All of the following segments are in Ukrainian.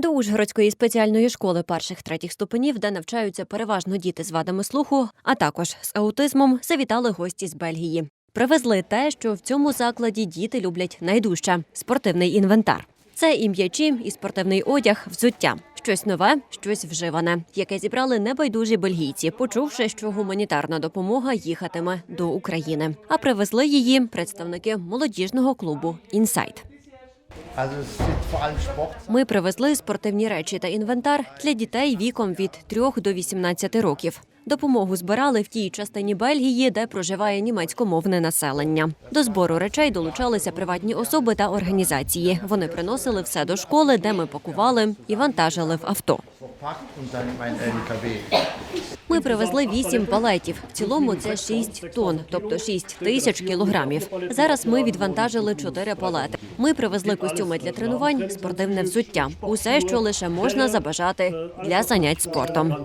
До Ужгородської спеціальної школи перших третіх ступенів, де навчаються переважно діти з вадами слуху, а також з аутизмом, завітали гості з Бельгії. Привезли те, що в цьому закладі діти люблять найдужче спортивний інвентар. Це і м'ячі, і спортивний одяг, взуття. Щось нове, щось вживане, яке зібрали небайдужі бельгійці, почувши, що гуманітарна допомога їхатиме до України. А привезли її представники молодіжного клубу Інсайт. Ми привезли спортивні речі та інвентар для дітей віком від 3 до 18 років. Допомогу збирали в тій частині Бельгії, де проживає німецькомовне населення. До збору речей долучалися приватні особи та організації. Вони приносили все до школи, де ми пакували і вантажили в авто. Ми привезли вісім палетів. В цілому це 6 тонн, тобто 6 тисяч кілограмів. Зараз ми відвантажили чотири палети. Ми привезли костюми для тренувань, спортивне взуття. Усе, що лише можна забажати для занять спортом.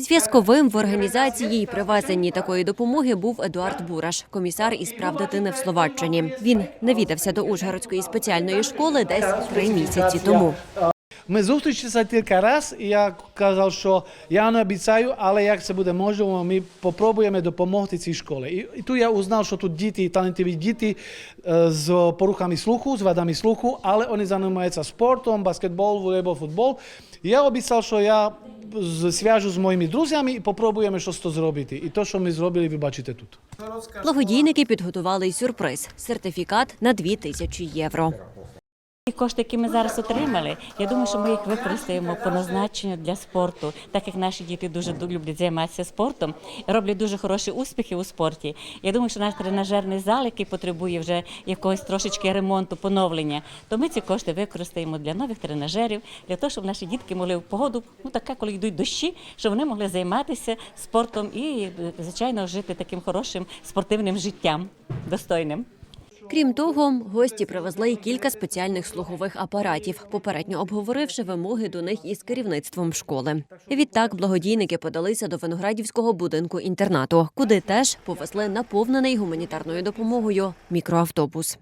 Зв'язковим в організації і привезенні такої допомоги був Едуард Бураш, комісар із прав дитини в Словаччині. Він навідався до Ужгородської спеціальної школи десь три місяці тому. Ми зустрічалися тільки раз, і я казав, що я не обіцяю, але як це буде можливо, ми попробуємо допомогти цій школі. І, тут я узнав, що тут діти, талантливі діти е, з порухами слуху, з вадами слуху, але вони займаються спортом, баскетбол, волейбол, футбол. Я обіцяв, що я зв'яжу з моїми друзями і попробуємо щось то зробити. І те, що ми зробили, ви бачите тут. Благодійники підготували й сюрприз сертифікат на 2 тисячі євро. Ті кошти, які ми зараз отримали, я думаю, що ми їх використаємо по назначенню для спорту, так як наші діти дуже ду- люблять займатися спортом, роблять дуже хороші успіхи у спорті. Я думаю, що наш тренажерний зал, який потребує вже якогось трошечки ремонту, поновлення, то ми ці кошти використаємо для нових тренажерів, для того, щоб наші дітки могли в погоду, ну така, коли йдуть дощі, щоб вони могли займатися спортом і, е, звичайно, жити таким хорошим спортивним життям, достойним. Крім того, гості привезли й кілька спеціальних слухових апаратів, попередньо обговоривши вимоги до них із керівництвом школи. Відтак благодійники подалися до виноградівського будинку інтернату, куди теж повезли наповнений гуманітарною допомогою мікроавтобус.